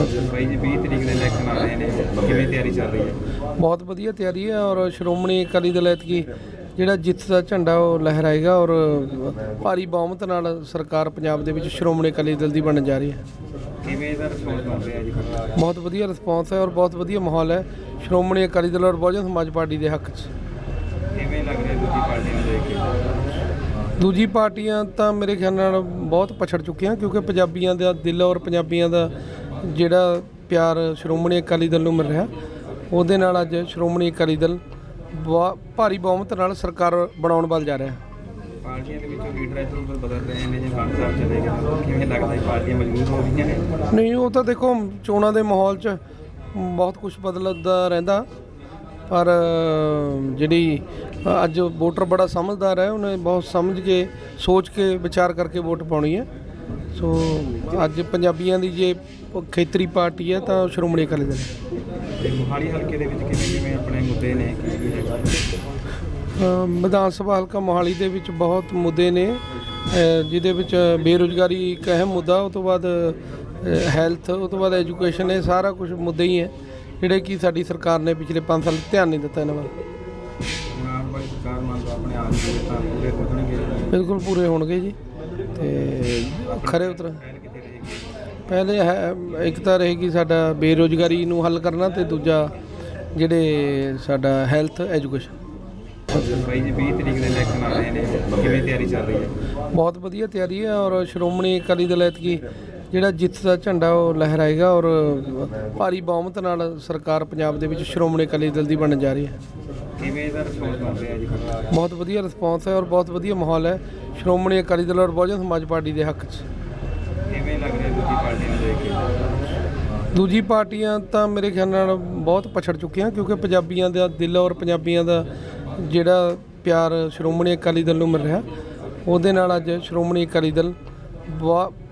ਬਾਈ ਜੀ 20 ਤਰੀਕ ਦੇ ਇਲੈਕਸ਼ਨ ਆ ਰਹੇ ਨੇ। ਕਿਵੇਂ ਤਿਆਰੀ ਚੱਲ ਰਹੀ ਹੈ? ਬਹੁਤ ਵਧੀਆ ਤਿਆਰੀ ਹੈ ਔਰ ਸ਼੍ਰੋਮਣੀ ਅਕਾਲੀ ਦਲ ਐਤਕੀ ਜਿਹੜਾ ਜਿੱਤ ਦਾ ਝੰਡਾ ਉਹ ਲਹਿਰਾਏਗਾ ਔਰ ਭਾਰੀ ਬਹੁਮਤ ਨਾਲ ਸਰਕਾਰ ਪੰਜਾਬ ਦੇ ਵਿੱਚ ਸ਼੍ਰੋਮਣੀ ਅਕਾਲੀ ਦਲ ਦੀ ਬਣਨ ਜਾ ਰਹੀ ਹੈ। ਕਿਵੇਂ ਦਾ ਰਿਸਪੌਂਸ ਮਿਲ ਰਿਹਾ ਜੀ? ਬਹੁਤ ਵਧੀਆ ਰਿਸਪੌਂਸ ਹੈ ਔਰ ਬਹੁਤ ਵਧੀਆ ਮਾਹੌਲ ਹੈ ਸ਼੍ਰੋਮਣੀ ਅਕਾਲੀ ਦਲ ਔਰ ਬਹੁਜਨ ਸਮਾਜ ਪਾਰਟੀ ਦੇ ਹੱਕ 'ਚ। ਕਿਵੇਂ ਲੱਗ ਰਿਹਾ ਦੂਜੀ ਪਾਰਟੀ ਨੂੰ ਦੇਖ ਕੇ? ਦੂਜੀ ਪਾਰਟੀਆਂ ਤਾਂ ਮੇਰੇ ਖਿਆਲ ਨਾਲ ਬਹੁਤ ਪਛੜ ਚੁੱਕੀਆਂ ਕਿਉਂਕਿ ਪੰਜਾਬੀਆਂ ਦਾ ਦਿਲ ਔਰ ਪੰਜਾਬੀਆਂ ਦਾ ਜਿਹੜਾ ਪਿਆਰ ਸ਼੍ਰੋਮਣੀ ਅਕਾਲੀ ਦਲ ਨੂੰ ਮਿਲ ਰਿਹਾ ਉਹਦੇ ਨਾਲ ਅੱਜ ਸ਼੍ਰੋਮਣੀ ਅਕਾਲੀ ਦਲ ਭਾਰੀ ਬਹੁਮਤ ਨਾਲ ਸਰਕਾਰ ਬਣਾਉਣ ਵੱਲ ਜਾ ਰਿਹਾ। ਪਾਰਟੀਆਂ ਦੇ ਵਿੱਚੋਂ ਲੀਡਰ ਇੱਧਰ ਉੱਧਰ ਬਦਲ ਰਹੇ ਨੇ ਜੇ ਖਾਨ ਸਾਹਿਬ ਚਲੇ ਗਏ ਤਾਂ ਕਿਵੇਂ ਲੱਗਦਾ ਹੈ ਪਾਰਟੀਆਂ ਮਜ਼ਬੂਤ ਹੋ ਰਹੀਆਂ ਨੇ? ਨਹੀਂ ਉਹ ਤਾਂ ਦੇਖੋ ਚੋਣਾਂ ਦੇ ਮਾਹੌਲ 'ਚ ਬਹੁਤ ਕੁਝ ਬਦਲਦਾ ਰਹਿੰਦਾ ਪਰ ਜਿਹੜੀ ਅੱਜ ਵੋਟਰ ਬੜਾ ਸਮਝਦਾਰ ਹੈ ਉਹਨੇ ਬਹੁਤ ਸਮਝ ਕੇ ਸੋਚ ਕੇ ਵਿਚਾਰ ਕਰਕੇ ਵੋਟ ਪਾਉਣੀ ਹੈ। ਸੋ ਅੱਜ ਪੰਜਾਬੀਆਂ ਦੀ ਜੇ ਖੇਤਰੀ ਪਾਰਟੀ ਹੈ ਤਾਂ ਸ਼੍ਰੋਮਣੀ ਅਕਾਲੀ ਦਲ ਹੈ। ਤੇ ਮੋਹਾਲੀ ਹਲਕੇ ਦੇ ਵਿੱਚ ਕਿਵੇਂ ਕਿਵੇਂ ਆਪਣੇ ਮੁੱਦੇ ਨੇ? ਕੀ ਕੀ ਹੈਗਾ? ਅ, ਵਿਧਾਨ ਸਭਾ ਹਲਕਾ ਮੋਹਾਲੀ ਦੇ ਵਿੱਚ ਬਹੁਤ ਮੁੱਦੇ ਨੇ। ਜਿਹਦੇ ਵਿੱਚ ਬੇਰੁਜ਼ਗਾਰੀ ਇੱਕ ਅਹਿਮ ਮੁੱਦਾ ਉਹ ਤੋਂ ਬਾਅਦ ਹੈਲਥ ਉਹ ਤੋਂ ਬਾਅਦ ਐਜੂਕੇਸ਼ਨ ਇਹ ਸਾਰਾ ਕੁਝ ਮੁੱਦੇ ਹੀ ਹੈ। ਜਿਹੜੇ ਕਿ ਸਾਡੀ ਸਰਕਾਰ ਨੇ ਪਿਛਲੇ 5 ਸਾਲ ਧਿਆਨ ਨਹੀਂ ਦਿੱਤਾ ਇਹਨਾਂ ਵੱਲ। ਹੁਣ ਆਉਣ ਵਾਲੀ ਸਰਕਾਰ ਮੰਨ ਲਓ ਆਪਣੇ ਆਪ ਦੇ ਤਾਂ ਪੂਰੇ ਹੋ ਜਾਣਗੇ। ਬਿਲਕੁਲ ਪੂਰੇ ਹੋਣਗੇ ਜੀ। ਤੇ ਖਰੇ ਉਤਰ। ਪਹਿਲ ਹੈ ਇੱਕ ਤਾਂ ਰਹੇਗੀ ਸਾਡਾ ਬੇਰੁਜ਼ਗਾਰੀ ਨੂੰ ਹੱਲ ਕਰਨਾ ਤੇ ਦੂਜਾ ਜਿਹੜੇ ਸਾਡਾ ਹੈਲਥ ਐਜੂਕੇਸ਼ਨ ਬਾਈ ਜੀ 20 ਤਰੀਕ ਦੇ ਇਲੈਕਸ਼ਨ ਆ ਰਹੇ ਨੇ ਕਿਵੇਂ ਤਿਆਰੀ ਚੱਲ ਰਹੀ ਹੈ? ਬਹੁਤ ਵਧੀਆ ਤਿਆਰੀ ਹੈ ਔਰ ਸ਼੍ਰੋਮਣੀ ਅਕਾਲੀ ਦਲ ਐਤਕੀ ਜਿਹੜਾ ਜਿੱਤ ਦਾ ਝੰਡਾ ਉਹ ਲਹਿਰਾਏਗਾ ਔਰ ਭਾਰੀ ਬਹੁਮਤ ਨਾਲ ਸਰਕਾਰ ਪੰਜਾਬ ਦੇ ਵਿੱਚ ਸ਼੍ਰੋਮਣੀ ਅਕਾਲੀ ਦਲ ਦੀ ਬਣਨ ਜਾ ਰਹੀ ਹੈ। ਕਿਵੇਂ ਦਾ ਰਿਸਪੌਂਸ ਮਿਲ ਰਿਹਾ ਜੀ? ਬਹੁਤ ਵਧੀਆ ਰਿਸਪੌਂਸ ਹੈ ਔਰ ਬਹੁਤ ਵਧੀਆ ਮਾਹੌਲ ਹੈ। ਸ਼੍ਰੋਮਣੀ ਅਕਾਲੀ ਦਲ ਔਰ ਬਹੁਜਨ ਸਮਾਜ ਪਾਰਟੀ ਦੇ ਹੱਕ 'ਚ। ਕਿਵੇਂ ਲੱਗ ਰਿਹਾ ਦੂਜੀ ਪਾਰਟੀ ਨੂੰ ਦੇਖ ਕੇ? ਦੂਜੀ ਪਾਰਟੀਆਂ ਤਾਂ ਮੇਰੇ ਖਿਆਲ ਨਾਲ ਬਹੁਤ ਪਛੜ ਚੁੱਕੀਆਂ ਕਿਉਂਕਿ ਪੰਜਾਬੀਆਂ ਦਾ ਦਿਲ ਔਰ ਪੰਜਾਬੀਆਂ ਦਾ ਜਿਹੜਾ ਪਿਆਰ ਸ਼੍ਰੋਮਣੀ ਅਕਾਲੀ ਦਲ ਨੂੰ ਮਿਲ ਰਿਹਾ ਉਹਦੇ ਨਾਲ ਅੱਜ ਸ਼੍ਰੋਮਣੀ ਅਕਾਲੀ ਦਲ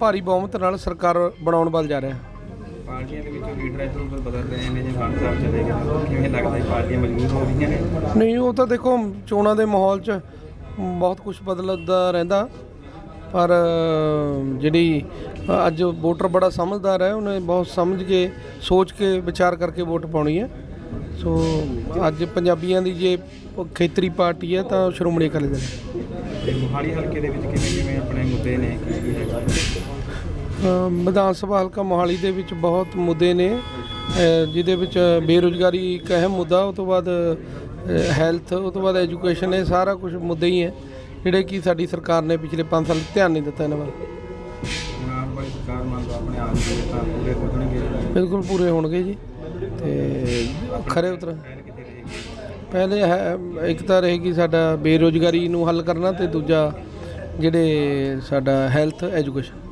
ਭਾਰੀ ਬਹੁਮਤ ਨਾਲ ਸਰਕਾਰ ਬਣਾਉਣ ਵੱਲ ਜਾ ਰਿਹਾ। ਪਾਰਟੀਆਂ ਦੇ ਵਿੱਚੋਂ ਲੀਡਰ ਇੱਧਰ ਉੱਧਰ ਬਦਲ ਰਹੇ ਨੇ ਜੇ ਖਾਨ ਸਾਹਿਬ ਚਲੇ ਗਏ ਕਿਵੇਂ ਲੱਗਦਾ ਹੈ ਪਾਰਟੀਆਂ ਮਜ਼ਬੂਤ ਹੋ ਰਹੀਆਂ ਨੇ? ਨਹੀਂ ਉਹ ਤਾਂ ਦੇਖੋ ਚੋਣਾਂ ਦੇ ਮਾਹੌਲ 'ਚ ਬਹੁਤ ਕੁਝ ਬਦਲਦਾ ਰਹਿੰਦਾ। ਪਰ ਜਿਹੜੀ ਅੱਜ ਵੋਟਰ ਬੜਾ ਸਮਝਦਾਰ ਹੈ ਉਹਨੇ ਬਹੁਤ ਸਮਝ ਕੇ ਸੋਚ ਕੇ ਵਿਚਾਰ ਕਰਕੇ ਵੋਟ ਪਾਉਣੀ ਹੈ। ਸੋ ਅੱਜ ਪੰਜਾਬੀਆਂ ਦੀ ਜੇ ਖੇਤਰੀ ਪਾਰਟੀ ਹੈ ਤਾਂ ਸ਼੍ਰੋਮਣੀ ਅਕਾਲੀ ਦਲ। ਤੇ ਮੋਹਾਲੀ ਹਲਕੇ ਦੇ ਵਿੱਚ ਕਿਵੇਂ ਕਿਵੇਂ ਆਪਣੇ ਮੁੱਦੇ ਨੇ ਕੀ ਕੀ ਹੈਗਾ? ਵਿਧਾਨ ਸਭਾ ਹਲਕਾ ਮੋਹਾਲੀ ਦੇ ਵਿੱਚ ਬਹੁਤ ਮੁੱਦੇ ਨੇ। ਜਿਹਦੇ ਵਿੱਚ ਬੇਰੁਜ਼ਗਾਰੀ ਇੱਕ ਅਹਿਮ ਮੁੱਦਾ ਉਹ ਤੋਂ ਬਾਅਦ ਹੈਲਥ ਉਹ ਤੋਂ ਬਾਅਦ ਐਜੂਕੇਸ਼ਨ ਇਹ ਸਾਰਾ ਕੁਝ ਮੁੱਦੇ ਹੀ ਹੈ ਜਿਹੜੇ ਕਿ ਸਾਡੀ ਸਰਕਾਰ ਨੇ ਪਿਛਲੇ 5 ਸਾਲ ਧਿਆਨ ਨਹੀਂ ਦਿੱਤਾ ਇਹਨਾਂ ਵੱਲ। ਹੁਣ ਆਉਣ ਵਾਲੀ ਸਰਕਾਰ ਮੰਨ ਲਓ ਆਪਣੇ ਆਪ ਦੇ ਤਾਂ ਪੂਰੇ ਹੋ ਜਾਣਗੇ ਬਿਲਕੁਲ ਪੂਰੇ ਹੋਣਗੇ ਜੀ ਤੇ ਖਰੇ ਉਤਰ। ਪਹਿਲੇ ਹੈ ਇੱਕ ਤਾਂ ਰਹੇਗੀ ਸਾਡਾ ਬੇਰੁਜ਼ਗਾਰੀ ਨੂੰ ਹੱਲ ਕਰਨਾ ਤੇ ਦੂਜਾ ਜਿਹੜੇ ਸਾਡਾ ਹੈਲਥ ਐਜੂਕੇਸ਼ਨ